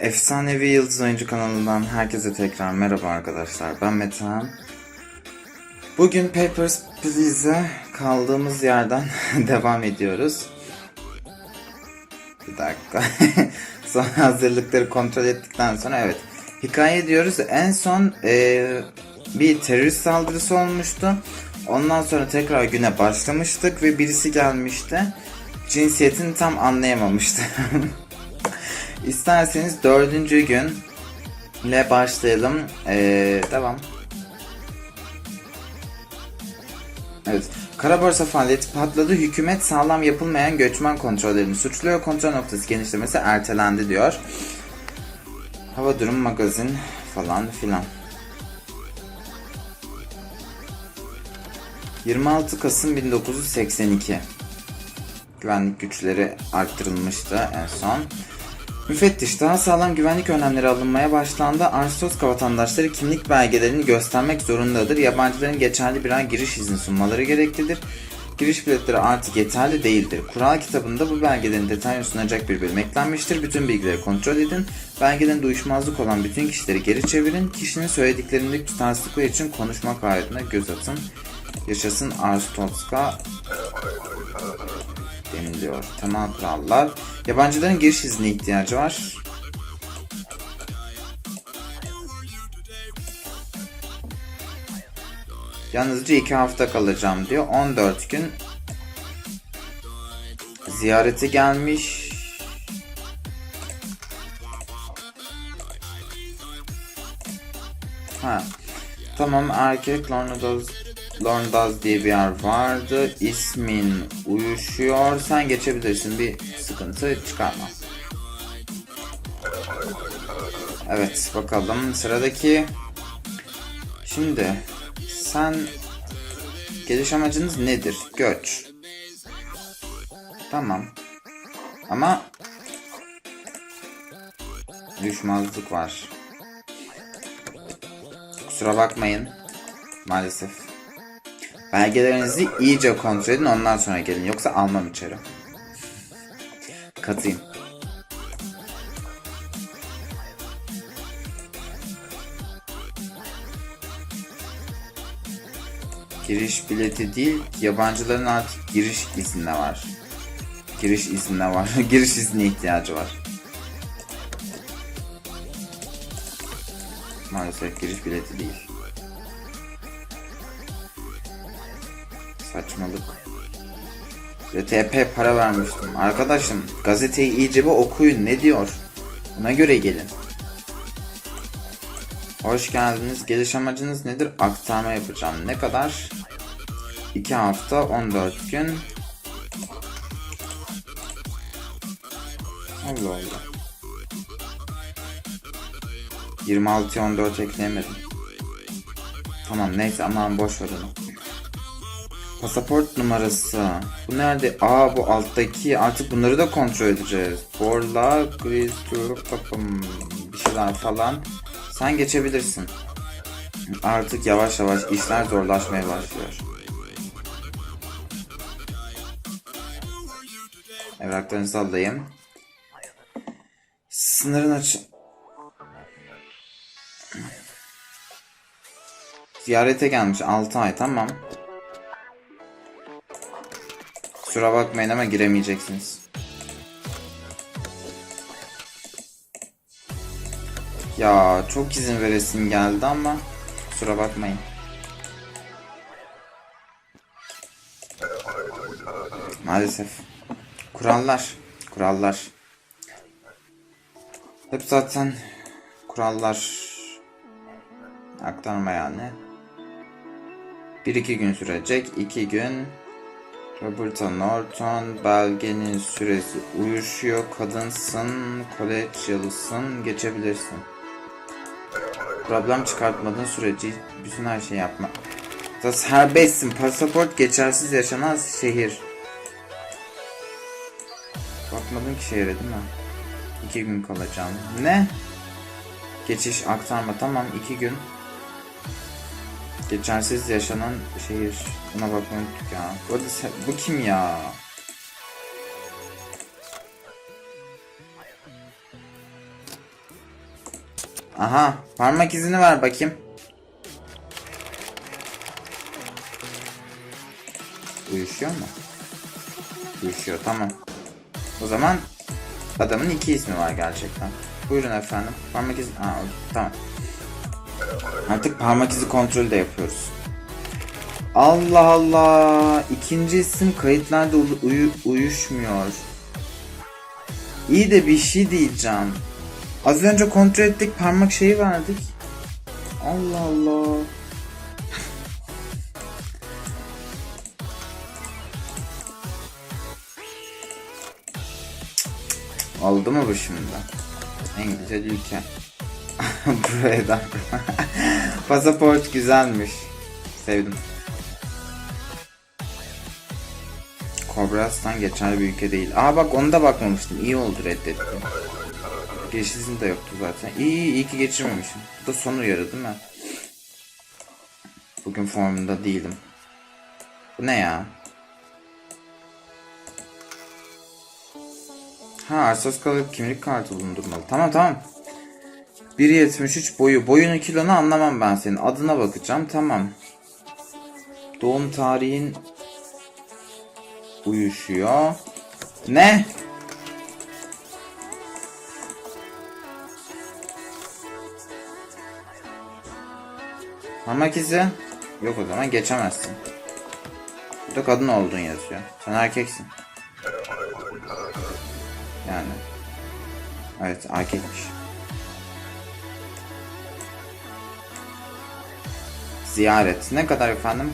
Efsanevi Yıldız Oyuncu kanalından herkese tekrar merhaba arkadaşlar. Ben Metehan. Bugün Papers, Please'e kaldığımız yerden devam ediyoruz. Bir dakika. son hazırlıkları kontrol ettikten sonra evet. Hikaye diyoruz. En son eee, bir terörist saldırısı olmuştu. Ondan sonra tekrar güne başlamıştık ve birisi gelmişti. Cinsiyetini tam anlayamamıştı. İsterseniz dördüncü gün ile başlayalım. Ee, devam. Evet. Kara borsa faaliyeti patladı. Hükümet sağlam yapılmayan göçmen kontrollerini suçluyor. Kontrol noktası genişlemesi ertelendi diyor. Hava durum magazin falan filan. 26 Kasım 1982. Güvenlik güçleri arttırılmıştı en son. Müfettiş daha sağlam güvenlik önlemleri alınmaya başlandı. Arstoska vatandaşları kimlik belgelerini göstermek zorundadır. Yabancıların geçerli bir ay giriş izni sunmaları gereklidir. Giriş biletleri artık yeterli değildir. Kural kitabında bu belgelerin detayını sunacak bir bölüm eklenmiştir. Bütün bilgileri kontrol edin. Belgelerinde uyuşmazlık olan bütün kişileri geri çevirin. Kişinin söylediklerindeki tutarsızlıklar için konuşma kaydına göz atın. Yaşasın Arstoska deniliyor. Temel kurallar. Yabancıların giriş iznine ihtiyacı var. Yalnızca iki hafta kalacağım diyor. 14 gün ziyarete gelmiş. Ha. Tamam erkek Lornadaz Lorndaz diye bir yer vardı. İsmin uyuşuyor. Sen geçebilirsin. Bir sıkıntı çıkarma. Evet bakalım sıradaki. Şimdi sen geliş amacınız nedir? Göç. Tamam. Ama uyuşmazlık var. Kusura bakmayın. Maalesef. Belgelerinizi iyice kontrol edin ondan sonra gelin. Yoksa almam içeri. Katıyım. Giriş bileti değil, yabancıların artık giriş izni var. Giriş izni var. giriş izni ihtiyacı var. Maalesef giriş bileti değil. Saçmalık. RTP para vermiştim. Arkadaşım gazeteyi iyice bir okuyun ne diyor. Buna göre gelin. Hoş geldiniz. Geliş amacınız nedir? Aktarma yapacağım. Ne kadar? 2 hafta 14 gün. Allah Allah. 26 14 ekleyemedim. Tamam neyse aman boş ver onu. Pasaport numarası. Bu nerede? Aa bu alttaki. Artık bunları da kontrol edeceğiz. Borla, Gris, Turuk, Kapım, bir şeyler falan. Sen geçebilirsin. Artık yavaş yavaş işler zorlaşmaya başlıyor. Evraklarınızı alayım. Sınırın aç... Ziyarete gelmiş 6 ay tamam. Kusura bakmayın ama giremeyeceksiniz. Ya çok izin veresim geldi ama kusura bakmayın. Maalesef. Kurallar. Kurallar. Hep zaten kurallar aktarma yani. Bir iki gün sürecek. iki gün Roberta Norton belgenin süresi uyuşuyor. Kadınsın, kolejyalısın, geçebilirsin. Problem çıkartmadığın sürece bütün her şeyi yapma. Da serbestsin. Pasaport geçersiz yaşanan şehir. Bakmadın ki şehre değil mi? İki gün kalacağım. Ne? Geçiş aktarma tamam iki gün. Geçersiz yaşanan şehir. Buna bakmayı ya. Bu, bu kim ya? Aha parmak izini ver bakayım. Uyuşuyor mu? Uyuşuyor tamam. O zaman adamın iki ismi var gerçekten. Buyurun efendim. Parmak izi... Aa, tamam. Artık parmak izi kontrolü de yapıyoruz. Allah Allah. İkinci isim kayıtlarda uyu- uyu- uyuşmuyor. İyi de bir şey diyeceğim. Az önce kontrol ettik parmak şeyi verdik. Allah Allah. Oldu mu bu şimdi? En güzel ülke. Buraya. Pasaport güzelmiş. Sevdim. Kobras'tan geçerli bir ülke değil. Aa bak onu da bakmamıştım. İyi oldu reddettim. İzni de yoktu zaten. İyi iyi, iyi ki geçirmemişim. Bu da son uyarı değil mi? Bugün formunda değilim. Bu ne ya? Ha Arsos kalıp kimlik kartı bulundurmalı. Tamam tamam. 1.73 boyu. Boyunu kilonu anlamam ben senin. Adına bakacağım. Tamam. Doğum tarihin uyuşuyor. Ne? Parmak izi? Yok o zaman geçemezsin. Burada kadın olduğun yazıyor. Sen erkeksin. Yani. Evet erkekmiş. Ziyaret. Ne kadar efendim?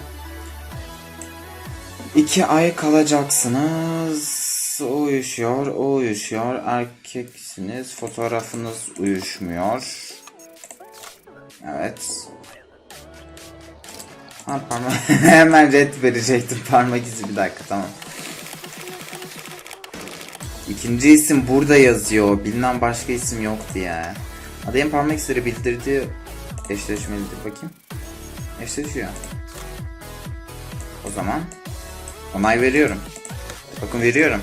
İki ay kalacaksınız. Uyuşuyor, uyuşuyor. Erkeksiniz. Fotoğrafınız uyuşmuyor. Evet. Ha parmak hemen red verecektim parmak izi bir dakika tamam. İkinci isim burada yazıyor. Bilinen başka isim yok diye. Adayın parmak izleri bildirdiği eşleşmelidir bakayım. Eşleşiyor. O zaman onay veriyorum. Bakın veriyorum.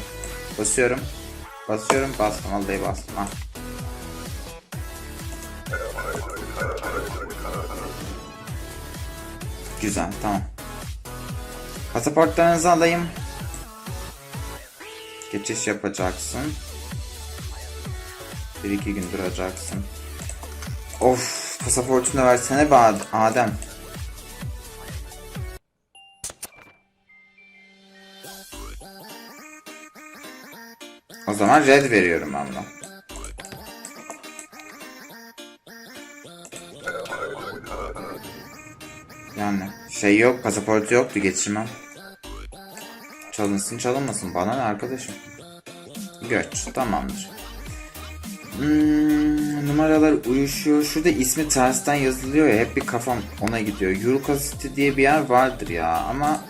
Basıyorum. Basıyorum. Bastım. Vallahi bastım. Ha. Güzel. Tamam. Pasaportlarınızı alayım. Geçiş yapacaksın. Bir iki gün duracaksın. Of pasaportunu versene be Ad- Adem. Zaman red veriyorum ben buna. Yani şey yok pasaportu yoktu geçirmem. Çalınsın çalınmasın bana ne arkadaşım. Göç tamamdır. Hmm, numaralar uyuşuyor. Şurada ismi tersten yazılıyor ya hep bir kafam ona gidiyor. City diye bir yer vardır ya ama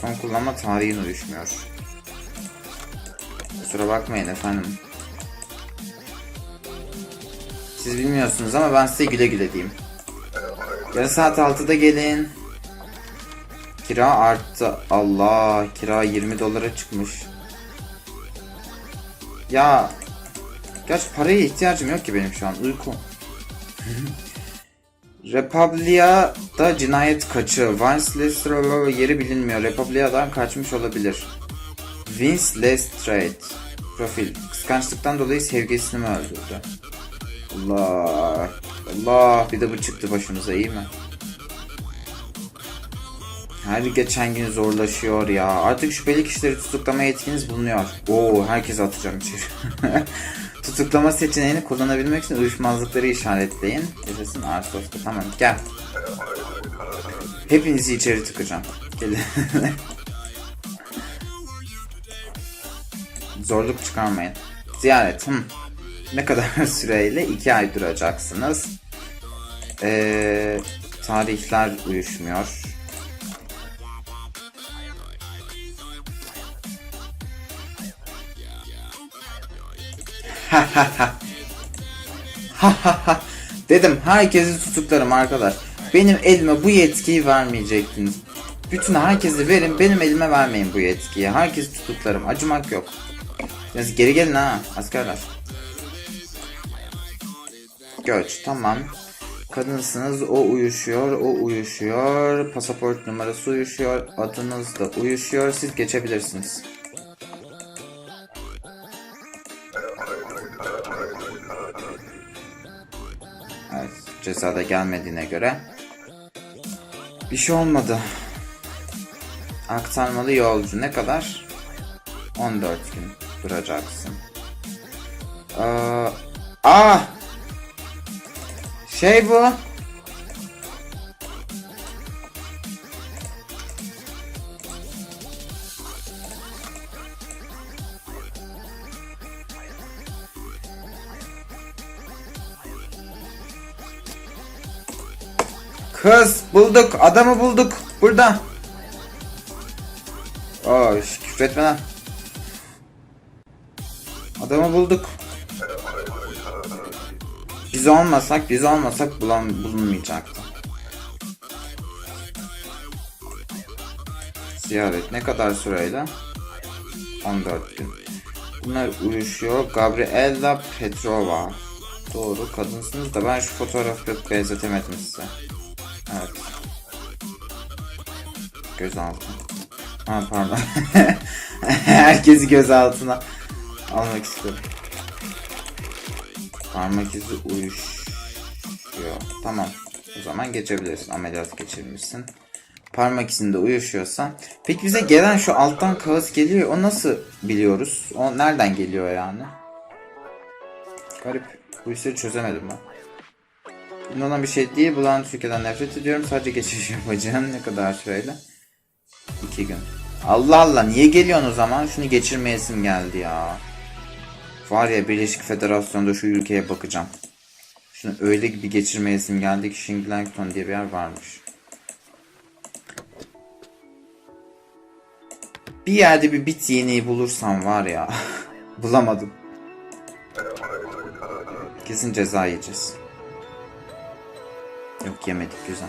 son kullanma tarihin uyuşmuyor. Kusura bakmayın efendim. Siz bilmiyorsunuz ama ben size güle güle diyeyim. Yarın saat 6'da gelin. Kira arttı. Allah kira 20 dolara çıkmış. Ya Gerçi paraya ihtiyacım yok ki benim şu an. Uyku. Republia'da cinayet kaçı. Vince Lestrade yeri bilinmiyor. Republia'dan kaçmış olabilir. Vince Lestrade. Profil. Kıskançlıktan dolayı sevgilisini mi öldürdü? Allah. Allah. Bir de bu çıktı başımıza iyi mi? Her geçen gün zorlaşıyor ya. Artık şüpheli kişileri tutuklama yetkiniz bulunuyor. Oo, herkes atacağım içeri. Tutuklama seçeneğini kullanabilmek için uyuşmazlıkları işaretleyin. Yaşasın Arsos'ta. Tamam gel. Hepinizi içeri tıkacağım. Gelin. Zorluk çıkarmayın. Ziyaret. Ne kadar süreyle? 2 ay duracaksınız. Ee, tarihler uyuşmuyor. Dedim herkesi tutuklarım arkadaş. Benim elime bu yetkiyi vermeyecektiniz. Bütün herkesi verin benim elime vermeyin bu yetkiyi. Herkesi tutuklarım. Acımak yok. Biraz geri gelin ha askerler. göç. Tamam. Kadınsınız o uyuşuyor, o uyuşuyor. Pasaport numarası uyuşuyor. Adınız da uyuşuyor. Siz geçebilirsiniz. Evet, cezada gelmediğine göre bir şey olmadı. Aktarmalı yolcu ne kadar? 14 gün duracaksın. Aa, aa! Şey bu. Kız bulduk adamı bulduk burada. Aa küfretme lan. Adamı bulduk. Biz olmasak, biz olmasak bulan, bulunmayacaktı. Ziyaret ne kadar süreyle? 14 gün. Bunlar uyuşuyor. Gabriella Petrova. Doğru kadınsınız da ben şu fotoğrafı benzetemedim size. Evet. Gözaltı. Ha pardon. Herkesi gözaltına almak istiyorum. Parmak izi uyuşuyor. Tamam. O zaman geçebilirsin. Ameliyat geçirmişsin. Parmak izinde uyuşuyorsa. Peki bize gelen şu alttan kağıt geliyor. O nasıl biliyoruz? O nereden geliyor yani? Garip. Bu işleri çözemedim ben. Olan bir şey değil. Bulan Türkiye'den nefret ediyorum. Sadece geçiş yapacağım. Ne kadar süreyle? İki gün. Allah Allah niye geliyorsun o zaman? Şunu geçirmeyesim geldi ya. Var ya Birleşik Federasyon'da şu ülkeye bakacağım. Şunu öyle bir geçirmeyesim geldi ki Shingleton diye bir yer varmış. Bir yerde bir bit yeniği bulursam var ya. Bulamadım. Kesin ceza yiyeceğiz. Yok yemedik güzel.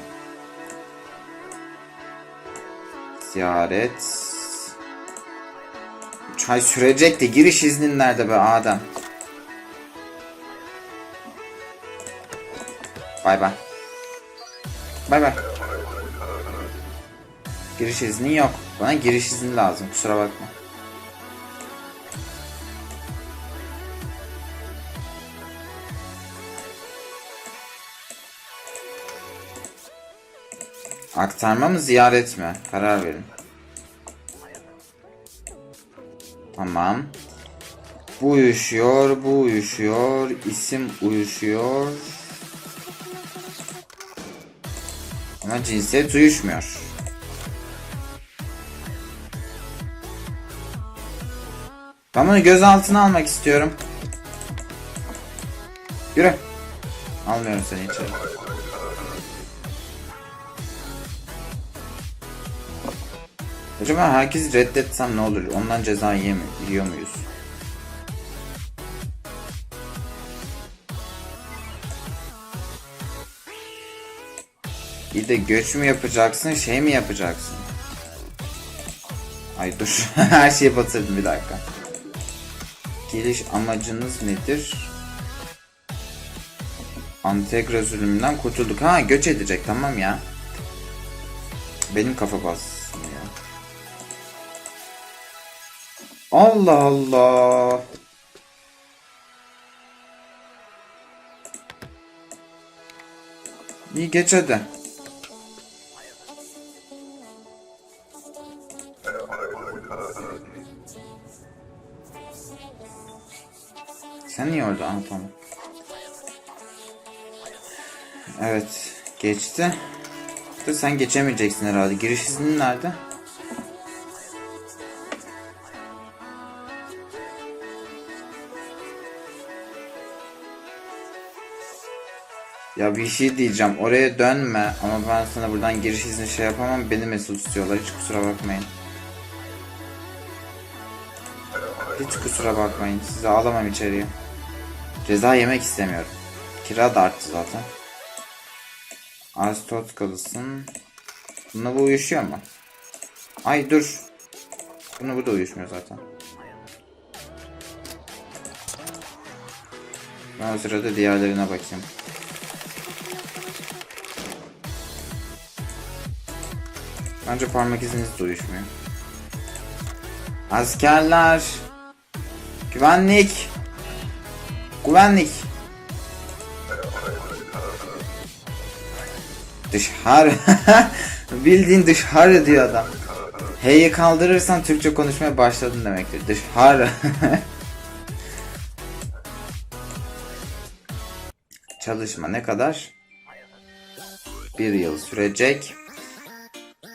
Ziyaret. 3 ay sürecek de giriş iznin nerede be Adem? Bay bay. Bay bay. Giriş izni yok. Bana giriş izni lazım kusura bakma. Aktarma mı ziyaret mi? Karar verin. Tamam. Bu uyuşuyor, bu uyuşuyor, isim uyuşuyor. Ama cinsiyet uyuşmuyor. Ben bunu gözaltına almak istiyorum. Yürü. Almıyorum seni içeri. Acaba herkesi reddetsem ne olur? Ondan ceza yiyemi yiyor muyuz? Bir de göç mü yapacaksın, şey mi yapacaksın? Ay dur, her şeyi batırdım bir dakika. Geliş amacınız nedir? Antegra zulümünden kurtulduk. Ha göç edecek tamam ya. Benim kafa bassın Allah Allah. İyi geç. Sen niye orada? Aa, tamam. Evet. Geçti. Sen geçemeyeceksin herhalde. Giriş iznin nerede? Ya bir şey diyeceğim. Oraya dönme. Ama ben sana buradan giriş izni şey yapamam. Beni mesut tutuyorlar. Hiç kusura bakmayın. Hiç kusura bakmayın. Sizi alamam içeriye. Ceza yemek istemiyorum. Kira da arttı zaten. Aristot kalısın. Bununla bu uyuşuyor mu? Ay dur. Bunu bu da uyuşmuyor zaten. Ben o sırada diğerlerine bakayım. Bence parmak iziniz de uyuşmuyor. Askerler. Güvenlik. Güvenlik. Dışarı. Bildiğin dışarı diyor adam. H'yi kaldırırsan Türkçe konuşmaya başladın demektir. Dışarı. Çalışma ne kadar? Bir yıl sürecek.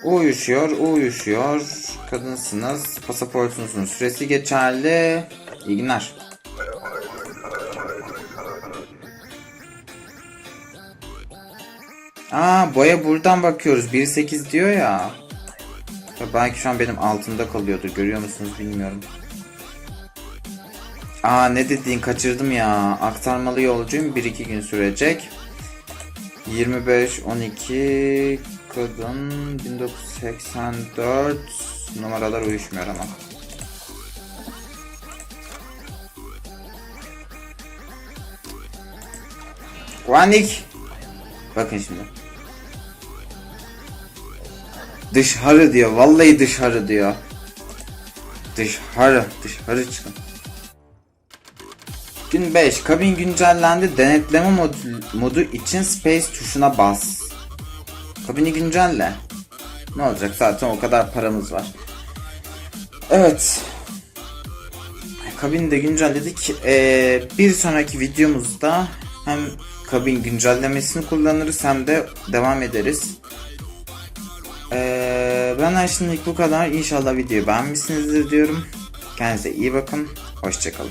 Uyuşuyor, uyuşuyor. Kadınsınız. Pasaportunuzun süresi geçerli. İyi günler. Aa boya buradan bakıyoruz. 1.8 diyor ya. Ya Belki şu an benim altımda kalıyordur. Görüyor musunuz bilmiyorum. Aa ne dediğin kaçırdım ya. Aktarmalı yolcuyum. 1-2 gün sürecek. 25 12 kadın 1984 numaralar uyuşmuyor ama. Güvenlik. Bakın şimdi. Dışarı diyor. Vallahi dışarı diyor. Dışarı. Dışarı çıkın. Gün 5. Kabin güncellendi. Denetleme modu, modu için Space tuşuna bas. Kabini güncelle. Ne olacak zaten o kadar paramız var. Evet. Kabini de güncelledik. Ee, bir sonraki videomuzda hem kabin güncellemesini kullanırız hem de devam ederiz. Ee, benden şimdilik bu kadar. İnşallah videoyu beğenmişsinizdir diyorum. Kendinize iyi bakın. Hoşçakalın.